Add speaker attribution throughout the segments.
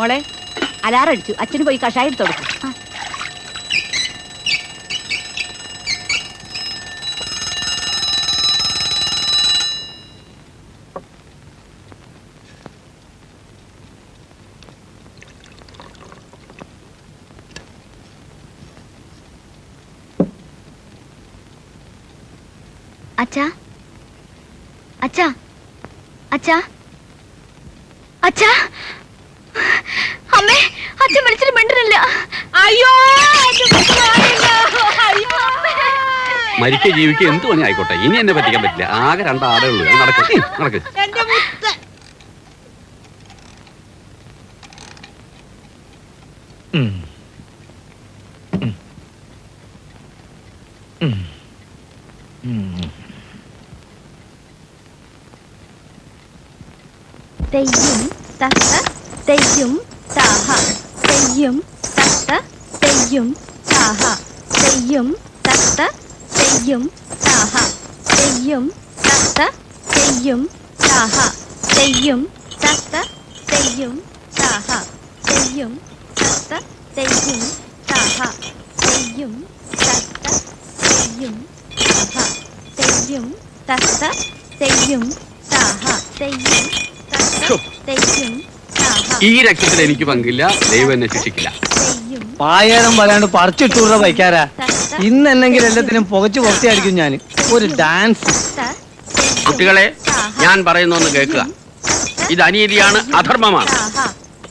Speaker 1: മോളെ അലാറടിച്ചു അച്ഛന് പോയി കഷായം എടുത്ത് കൊടുക്കും.
Speaker 2: അച്ഛാ. അച്ഛാ. അച്ഛാ. അച്ഛാ.
Speaker 3: മരിക്ക ജീവിക്കുക എന്ത് പണി ആയിക്കോട്ടെ? ഇനി എന്നെ പറ്റിക്കാൻ പറ്റില്ല. ആകെ രണ്ടാടേ ഉള്ളൂ. നടക്ക്. നടക്ക്.
Speaker 2: തെയ്യും തത്ത തെയ്യും താഹ. തെയ്യും തത്ത തെയ്യും താഹ. തെയ്യും തത്ത തെയ്യും താഹ തെയ്യും തത്ത തെയ്യും താഹ തെയ്യും തത്ത തെയ്യും താഹ തെയ്യും തത്ത തെയ്യും താഹ തെയ്യും തത്ത തെയ്യും താഹ തെയ്യും തത്ത തെയ്യും താഹ തെയ്യും തത്ത തെയ്യും
Speaker 3: ഈ രക്തത്തിൽ എനിക്ക് പങ്കില്ല. ദൈവം എന്നെ ശിക്ഷിക്കില്ല.
Speaker 2: പായാരം
Speaker 4: പായേരം പറയാണ്ട് പറിച്ചിട്ടൂറ വയ്ക്കാരാ
Speaker 2: തത്ത
Speaker 4: ഇന്ന് എന്നെങ്കിലും എല്ലാത്തിനും പുകച്ചു പുറത്തിയായിരിക്കും ഞാൻ ഒരു ഡാൻസ്
Speaker 3: കുട്ടികളെ ഞാൻ പറയുന്നൊന്ന് കേൾക്കുക. ഇത് അനീതിയാണ് അധർമ്മമാണ്.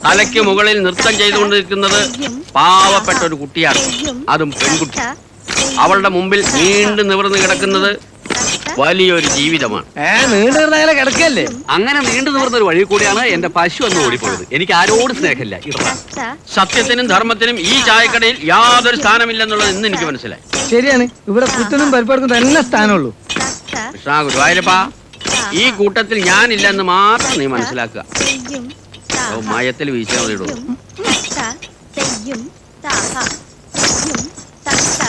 Speaker 3: തലയ്ക്ക് മുകളിൽ നൃത്തം ചെയ്തുകൊണ്ടിരിക്കുന്നത് പാവപ്പെട്ട ഒരു കുട്ടിയാണ്. അതും പെൺകുട്ടി. അവളുടെ മുമ്പിൽ നീണ്ടു നിവർന്നു കിടക്കുന്നത് വലിയൊരു ജീവിതമാണ്.
Speaker 4: കിടക്കല്ലേ
Speaker 3: അങ്ങനെ നീണ്ടു നിവർന്ന ഒരു വഴി കൂടിയാണ് എന്റെ പശു എന്ന് ഓടിപ്പോയത്. എനിക്ക് ആരോട് സ്നേഹമില്ല സത്യത്തിനും ധർമ്മത്തിനും ഈ ചായക്കടയിൽ യാതൊരു സ്ഥാനമില്ലെന്നുള്ളത് ഇന്ന് എനിക്ക് മനസ്സിലായി.
Speaker 4: ശരിയാണ്. ഇവിടെ കുത്തനും പരിപാടിക്കും തന്നെ സ്ഥാനമുള്ളൂ.
Speaker 3: കൃഷ്ണ ഗുരുവായൂരപ്പ ഈ കൂട്ടത്തിൽ ഞാനില്ലെന്ന് മാത്രം നീ മനസ്സിലാക്കുക. ഓ, മയത്തിൽ വീഴ്ച മതി ഇടൂ.
Speaker 2: തെയ്യും താഹ തെയ്യും തത്ത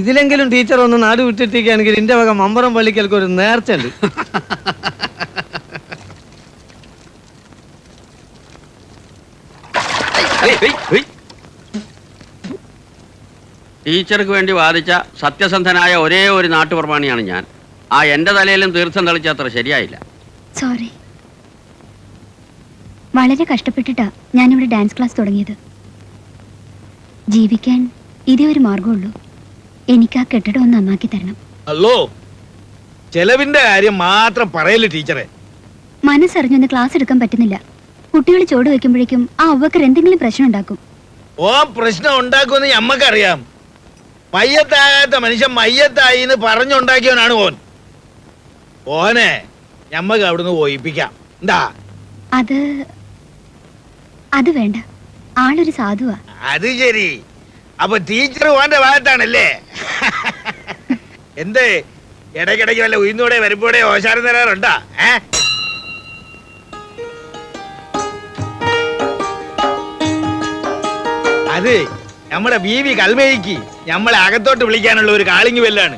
Speaker 4: ഇതിലെങ്കിലും ടീച്ചർ ഒന്ന് നാട് വിട്ടിട്ടേക്കാണെങ്കിൽ എന്റെ വക മമ്പറം പള്ളിക്കൽക്ക് ഒരു നേർച്ച ഉണ്ട്
Speaker 3: ഏയ്, ഏയ്, ഏയ്. ടീച്ചർക്ക് വേണ്ടി വാദിച്ച സത്യസന്ധനായ ഒരേ ഒരു നാട്ടുപ്രമാണിയാണ് ഞാൻ. ആ എന്റെ തലയിലും തീർത്ഥം തെളിച്ച അത്ര ശരിയായില്ല.
Speaker 2: സോറി വളരെ കഷ്ടപ്പെട്ടിട്ടാ ഞാനിവിടെ ഡാൻസ് ക്ലാസ് തുടങ്ങിയത്. ജീവിക്കാൻ ഇതേ ഒരു മാർഗമുള്ളൂ എനിക്ക് ആ കെട്ടിടം ഒന്ന് നന്നാക്കി തരണം.
Speaker 5: അല്ലോ ചെലവിന്റെ കാര്യം മാത്രം പറയല്ലേ ടീച്ചറെ.
Speaker 2: മനസ്സറിഞ്ഞൊന്ന് ക്ലാസ് എടുക്കാൻ പറ്റുന്നില്ല. കുട്ടികൾ ചോട് വെക്കുമ്പോഴേക്കും ആ അവക്കർ എന്തെങ്കിലും പ്രശ്നം ഉണ്ടാക്കും.
Speaker 5: ഓ പ്രശ്നം ഉണ്ടാക്കുമെന്ന് ഞമ്മക്കറിയാം മയ്യത്താകാത്ത മനുഷ്യൻ മയ്യത്തായി എന്ന് പറഞ്ഞുണ്ടാക്കിയവനാണ് ഓൻ. ഓനെ ഞമ്മക്ക് അവിടുന്ന് ഓയിപ്പിക്കാം. എന്താ?
Speaker 2: അത് അത് വേണ്ട. ആളൊരു സാധുവാ.
Speaker 5: അത് ശരി. അപ്പൊ ടീച്ചർ ഓന്റെ ഭാഗത്താണല്ലേ? എന്ത്? ഇടയ്ക്കിടയ്ക്ക് വല്ല ഉയർന്നൂടെ വരുമ്പോടെ ഓശാരം തരാറുണ്ടാ? ഏ? അത് നമ്മുടെ ബീവി കൽമേയ്ക്ക് നമ്മളെ അകത്തോട്ട് വിളിക്കാനുള്ള ഒരു കാളിങ് വെല്ലാണ്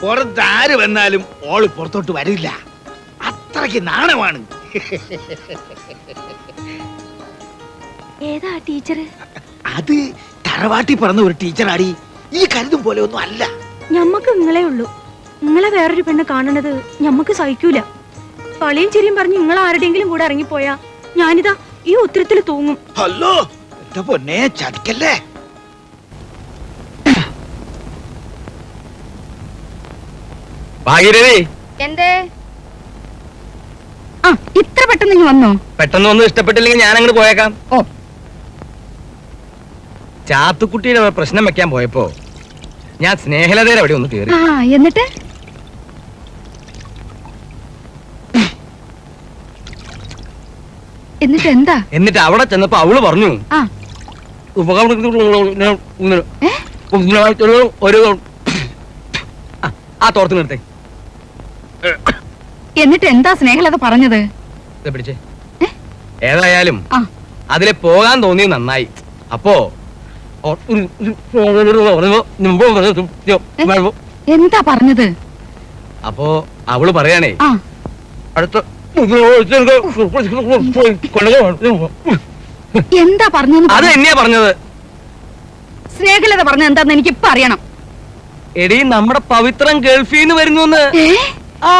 Speaker 5: പുറത്ത് ആര് വന്നാലും ഓൾ പുറത്തോട്ട് വരില്ല. അത്രയ്ക്ക് നാണമാണ്.
Speaker 2: ഏതാ ടീച്ചർ
Speaker 5: അത് തറവാട്ടി പറഞ്ഞ ഒരു ടീച്ചറാടി. ഈ കരുതും പോലെ ഒന്നും അല്ല.
Speaker 6: ഞമ്മക്ക് നിങ്ങളെ ഉള്ളൂ. നിങ്ങളെ വേറൊരു പെണ്ണ് കാണണത് ഞമ്മക്ക് സഹിക്കൂല. കളിയും ചിരിയും പറഞ്ഞ് നിങ്ങൾ ആരുടെങ്കിലും കൂടെ ഇറങ്ങിപ്പോയാ ഞാനിതാ ഈ ഉത്തരത്തിൽ തൂങ്ങും.
Speaker 5: ഹലോ എന്താ പൊന്നെ ചതിക്കല്ലേ?
Speaker 7: ഭാഗീരഥി
Speaker 1: എന്തേ?
Speaker 6: ആ ഇത്ര പെട്ടെന്ന് ഇങ്ങ് വന്നോ?
Speaker 7: പെട്ടെന്ന് ഒന്നും ഇഷ്ടപ്പെട്ടില്ലെങ്കിൽ ഞാൻ അങ്ങോട്ട് പോയേക്കാം.
Speaker 6: ഓ.
Speaker 7: ചാത്തുക്കുട്ടിയുടെ ഒരു പ്രശ്നം വെക്കാൻ പോയപ്പോ ഞാൻ സ്നേഹലതയുടെ അവിടെ ഒന്ന് കയറി
Speaker 6: ആ എന്നിട്ട്? എന്നിട്ട് എന്താ?
Speaker 7: എന്നിട്ട് അവിടെ ചെന്നപ്പോ അവൾ പറഞ്ഞു
Speaker 6: ആ.
Speaker 7: ഒരു ആ, തോർത്ത് നിർത്തേ
Speaker 6: എന്നിട്ട് എന്താ സ്നേഹലത പറഞ്ഞത്?
Speaker 7: പിടിച്ചേ. ഏതായാലും. അതിലെ പോകാൻ തോന്നി നന്നായി. അപ്പോ
Speaker 1: എന്താ പറഞ്ഞത്?
Speaker 7: അപ്പോ അവൾ പറയണേ അടുത്ത
Speaker 1: എന്താ പറഞ്ഞത്
Speaker 7: അത്
Speaker 1: പറ.
Speaker 7: എന്നെയാ പറഞ്ഞത്.
Speaker 1: സ്നേഹലത പറഞ്ഞത് എന്താന്ന് എനിക്ക് ഇപ്പൊ അറിയണം.
Speaker 7: എടീ നമ്മുടെ പവിത്രം ഗൾഫിന്ന് വരുന്നു ആ.